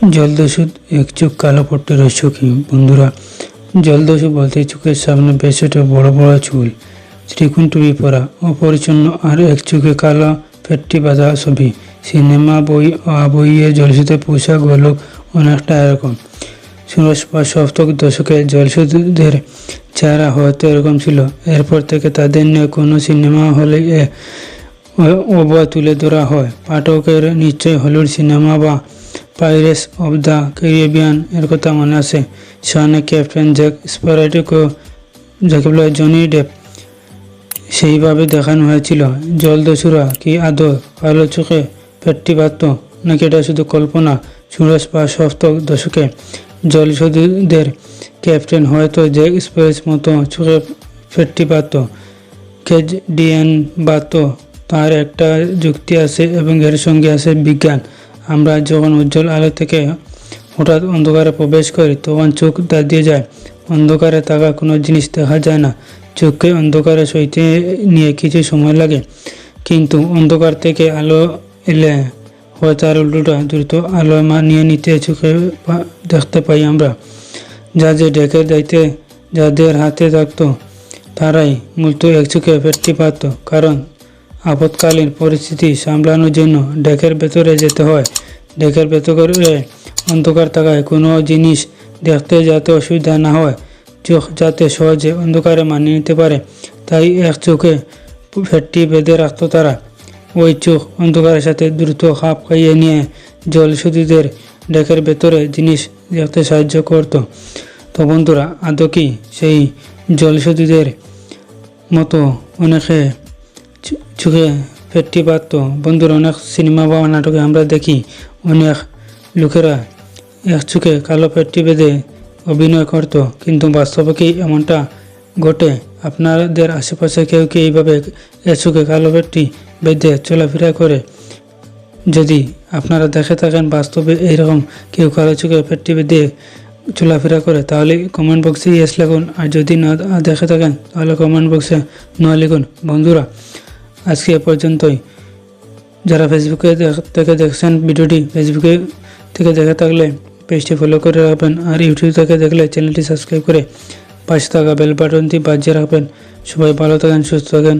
জলদস্যু এক চোখ কালো পট্টি কি বন্ধুরা, জলদস্যু বলতে চোখের সামনে বেশ একটা বড় বড় চুল। ত্রিকুণ টুপি পরা অপরিচ্ছন্ন আর এক চোখে কালো পেটটি বাঁধা ছবি। সিনেমা বই বইয়ে জলসিতে পোশাক হলো অনেকটা এরকম। ষোড়শ বা সপ্তক দশকে জলসুদের চেহারা হয়তো এরকম ছিল। এরপর থেকে তাদের নিয়ে কোনো সিনেমা হলে এ অবয় তুলে ধরা হয়। পাঠকের নিশ্চয় হলিউড সিনেমা বা পাইরেটস অব দ্য ক্যারিবিয়ান এর কথা মনে আছে। সেখানে ক্যাপ্টেন জ্যাক স্পারাইটিকো যাকে বলা জনি ডেপ। সেইভাবে দেখানো হয়েছিল। জলদস্যুরা কি আদৌ কালো চোখে পেটটি বাঁধত? নাকি এটা শুধু কল্পনা? ষোড়শ বা সপ্তক দশকে জলসুদের ক্যাপ্টেন হয়তো জ্যাক স্পারেস মতো চোখে ফেটটি বাঁধত। কেজ ডিএন বাত তার একটা যুক্তি আছে এবং এর সঙ্গে আছে বিজ্ঞান। আমরা যখন উজ্জ্বল আলো থেকে হঠাৎ অন্ধকারে প্রবেশ করি, তখন চোখ দাঁড়িয়ে যায়, অন্ধকারে থাকা কোনো জিনিস দেখা যায় না। চোখকে অন্ধকারে সইতে নিয়ে কিছু সময় লাগে, কিন্তু অন্ধকার থেকে আলো এলে হয় তার উল্টোটা দ্রুত আলো মানিয়ে নিতে চোখে দেখতে পাই আমরা। যা যে ডেকে দাইতে যাদের হাতে থাকতো, তারাই মূলত এক চোখে পেটটি পারত, কারণ আপৎকালীন পরিস্থিতি সামলানোর জন্য ডেকের ভেতরে যেতে হয়। ডেকের ভেতরে অন্ধকার থাকায় কোনো জিনিস দেখতে যাতে অসুবিধা না হয়। চোখ যাতে সহজে অন্ধকারে মানিয়ে নিতে পারে, তাই এক চোখে পেটটি বেঁধে রাখত তারা। ওই চোখ অন্ধকারের সাথে দ্রুত খাপ খাইয়ে নিয়ে জলসুদীদের ডেকের ভেতরে জিনিস দেখতে সাহায্য করতো। তো বন্ধুরা, আদৌ কি সেই জলসুদীদের মতো অনেকে চোখে পেটটি পারত বন্ধুরা, অনেক সিনেমা বা নাটকে আমরা দেখি অনেক লোকেরা এক চোখে কালো পেটটি বেঁধে অভিনয় করত, কিন্তু বাস্তবে কি এমনটা ঘটে? আপনাদের আশেপাশে কেউ কি এইভাবে চোখে কালো পেটটি বেঁধে চলাফেরা করে? যদি আপনারা দেখে থাকেন বাস্তবে এইরকম কেউ কালো চোখে পেটটি বেঁধে চলাফেরা করে, তাহলে কমেন্ট বক্সে ইয়েস লিখুন। আর যদি না দেখে থাকেন, তাহলে কমেন্ট বক্সে নয় লিখুন। বন্ধুরা, আজকে পর্যন্তই। যারা ফেসবুকে থেকে দেখছেন ভিডিওটি ফেসবুকে থেকে দেখে থাকলে পেজটি ফলো করে রাখবেন আর ইউটিউব থেকে দেখলে চ্যানেলটি সাবস্ক্রাইব করে পাশে থাকা বেল বাটনটি বাজিয়ে রাখবেন। সবাই ভালো থাকেন, সুস্থ থাকেন।